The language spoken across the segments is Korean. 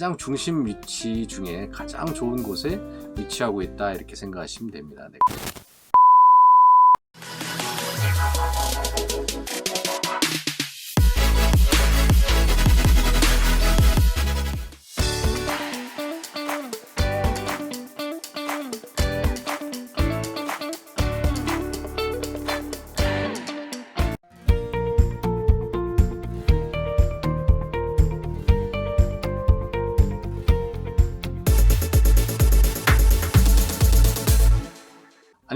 가장 중심 위치 중에 가장 좋은 곳에 위치하고 있다 이렇게 생각하시면 됩니다. 네.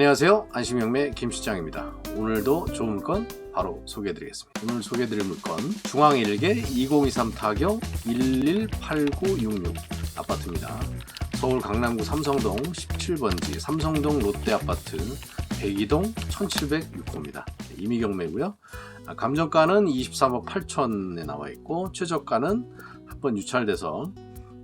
안녕하세요. 안심영매 김시장입니다. 오늘도 좋은 물건 바로 소개해드리겠습니다. 오늘 소개해드릴 물건 중앙일개 2023 타경 118966 아파트입니다. 서울 강남구 삼성동 17번지 삼성동 롯데아파트 102동 1706호입니다. 임의경매고요. 아, 감정가는 23억 8천에 나와 있고 최저가는 한 번 유찰돼서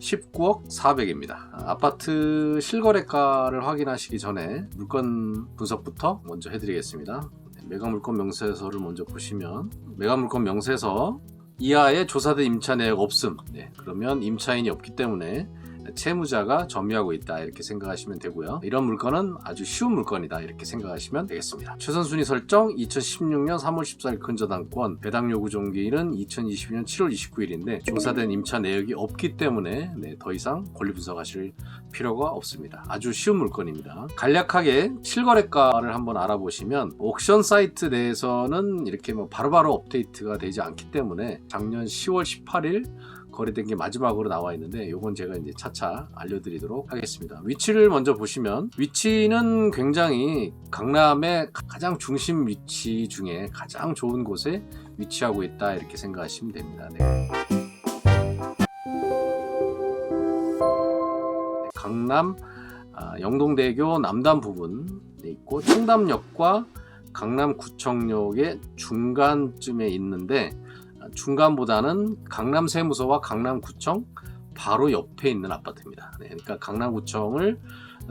19억 400입니다. 아파트 실거래가를 확인하시기 전에 물건 분석부터 먼저 해드리겠습니다. 네, 매각물건 명세서를 먼저 보시면 매각물건 명세서 이하의 조사된 임차 내역 없음. 네, 그러면 임차인이 없기 때문에 채무자가 점유하고 있다 이렇게 생각하시면 되고요. 이런 물건은 아주 쉬운 물건이다 이렇게 생각하시면 되겠습니다. 최선 순위 설정 2016년 3월 14일 근저당권 배당 요구 종기일은 2022년 7월 29일인데 조사된 임차 내역이 없기 때문에 네, 더 이상 권리 분석하실 필요가 없습니다. 아주 쉬운 물건입니다. 간략하게 실거래가를 한번 알아보시면 옥션 사이트 내에서는 이렇게 뭐 바로바로 업데이트가 되지 않기 때문에 작년 10월 18일 거래된 게 마지막으로 나와 있는데 이건 제가 이제 차차 알려드리도록 하겠습니다. 위치를 먼저 보시면 위치는 굉장히 강남의 가장 중심 위치 중에 가장 좋은 곳에 위치하고 있다 이렇게 생각하시면 됩니다. 네. 강남 아, 영동대교 남단 부분에 있고 청담역과 강남구청역의 중간쯤에 있는데 중간보다는 강남세무서와 강남구청 바로 옆에 있는 아파트입니다. 네, 그러니까 강남구청을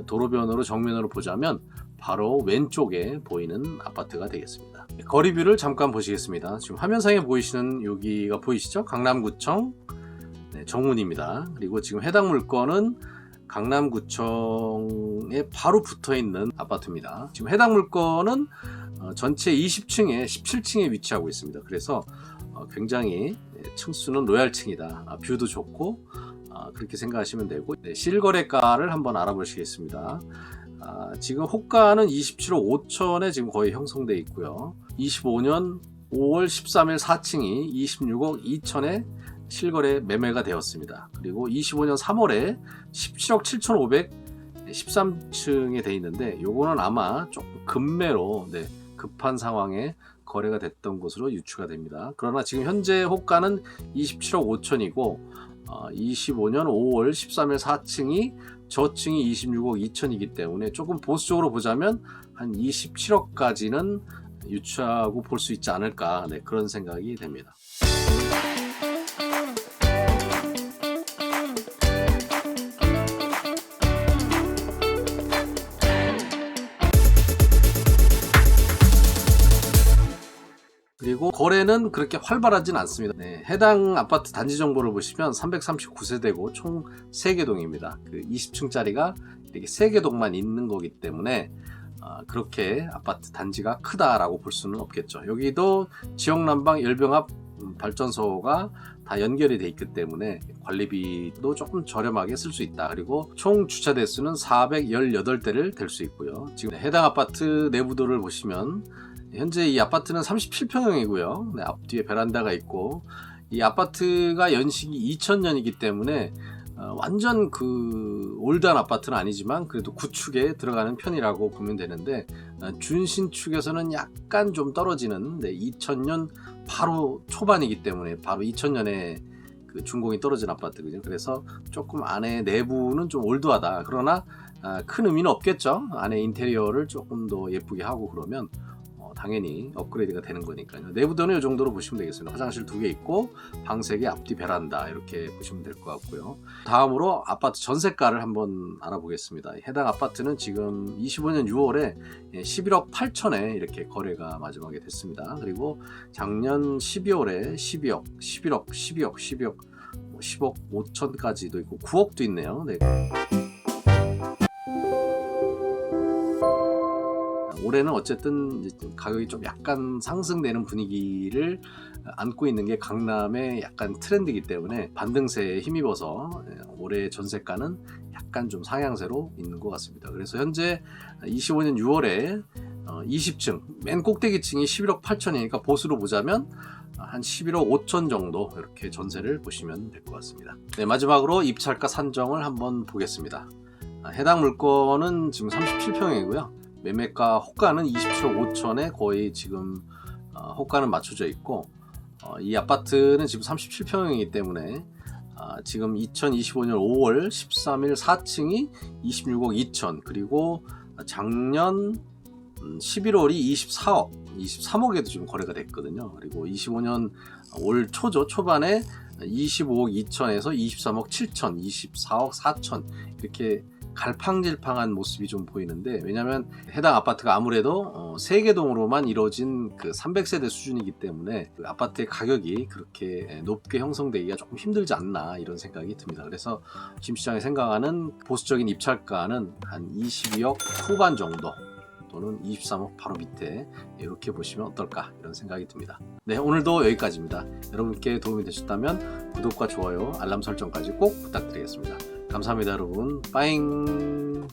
도로변으로 정면으로 보자면 바로 왼쪽에 보이는 아파트가 되겠습니다. 네, 거리뷰를 잠깐 보시겠습니다. 지금 화면상에 보이시는 여기가 보이시죠? 강남구청 네, 정문입니다. 그리고 지금 해당 물건은 강남구청에 바로 붙어 있는 아파트입니다. 지금 해당 물건은 어, 전체 20층에 17층에 위치하고 있습니다. 그래서 어, 굉장히 예, 층수는 로얄층이다. 아, 뷰도 좋고 아, 그렇게 생각하시면 되고 네, 실거래가를 한번 알아보시겠습니다. 아, 지금 호가는 27억 5천에 지금 거의 형성돼 있고요. 25년 5월 13일 4층이 26억 2천에 실거래 매매가 되었습니다. 그리고 25년 3월에 17억 7,500 13층에 돼 있는데 요거는 아마 조금 급매로 네, 급한 상황에 거래가 됐던 것으로 유추가 됩니다. 그러나 지금 현재 호가는 27억 5천이고 어, 25년 5월 13일 4층이 저층이 26억 2천이기 때문에 조금 보수적으로 보자면 한 27억까지는 유추하고 볼 수 있지 않을까 네, 그런 생각이 됩니다. 그리고 거래는 그렇게 활발하진 않습니다. 네, 해당 아파트 단지 정보를 보시면 339세대고 총 3개 동입니다. 그 20층짜리가 이렇게 3개 동만 있는 거기 때문에 어, 그렇게 아파트 단지가 크다라고 볼 수는 없겠죠. 여기도 지역 난방 열병합 음, 발전소가 다 연결이 돼 있기 때문에 관리비도 조금 저렴하게 쓸 수 있다. 그리고 총 주차 대수는 418대를 댈 수 있고요. 지금 해당 아파트 내부도를 보시면 현재 이 아파트는 37평형이고요. 네, 앞뒤에 베란다가 있고 이 아파트가 연식이 2000년이기 때문에 어, 완전 그 올드한 아파트는 아니지만 그래도 구축에 들어가는 편이라고 보면 되는데 어, 준신축에서는 약간 좀 떨어지는 네, 2000년 바로 초반이기 때문에 바로 2000년에 그 준공이 떨어진 아파트거든요. 그래서 조금 안에 내부는 좀 올드하다. 그러나 아, 큰 의미는 없겠죠. 안에 인테리어를 조금 더 예쁘게 하고 그러면 어, 당연히 업그레이드가 되는 거니까요. 내부도는 이 정도로 보시면 되겠습니다. 화장실 두 개 있고 방 세 개, 앞뒤 베란다 이렇게 보시면 될 것 같고요. 다음으로 아파트 전세가를 한번 알아보겠습니다. 해당 아파트는 지금 25년 6월에 11억 8천에 이렇게 거래가 마지막에 됐습니다. 그리고 작년 12월에 12억, 11억, 12억, 12억 10억 5천까지도 있고 9억도 있네요. 네. 올해는 어쨌든 가격이 좀 약간 상승되는 분위기를 안고 있는 게 강남의 약간 트렌드이기 때문에 반등세에 힘입어서 예, 올해 전세가는 약간 좀 상향세로 있는 것 같습니다. 그래서 현재 25년 6월에 20층 맨 꼭대기층이 11억 8천이니까 보수로 보자면 한 11억 5천 정도 이렇게 전세를 보시면 될 것 같습니다. 네, 마지막으로 입찰가 산정을 한번 보겠습니다. 아, 해당 물건은 지금 37평이고요. 매매가 호가는 27억 5천에 거의 지금 어, 호가는 맞춰져 있고 어, 이 아파트는 지금 37평이기 때문에 아, 지금 2025년 5월 13일 4층이 26억 2천 그리고 작년 음, 11월이 24억, 23억에도 지금 거래가 됐거든요. 그리고 25년 올 초죠 초반에 25억 2천에서 23억 7천, 24억 4천 이렇게 갈팡질팡한 모습이 좀 보이는데 왜냐하면 해당 아파트가 아무래도 어, 세개동으로만 이루어진 그 300세대 수준이기 때문에 그 아파트의 가격이 그렇게 높게 형성되기가 조금 힘들지 않나 이런 생각이 듭니다. 그래서 김 시장이 생각하는 보수적인 입찰가는 한 22억 후반 정도 또는 23억 바로 밑에 이렇게 보시면 어떨까 이런 생각이 듭니다. 네 오늘도 여기까지입니다. 여러분께 도움이 되셨다면 구독과 좋아요 알람 설정까지 꼭 부탁드리겠습니다. 감사합니다 여러분 빠잉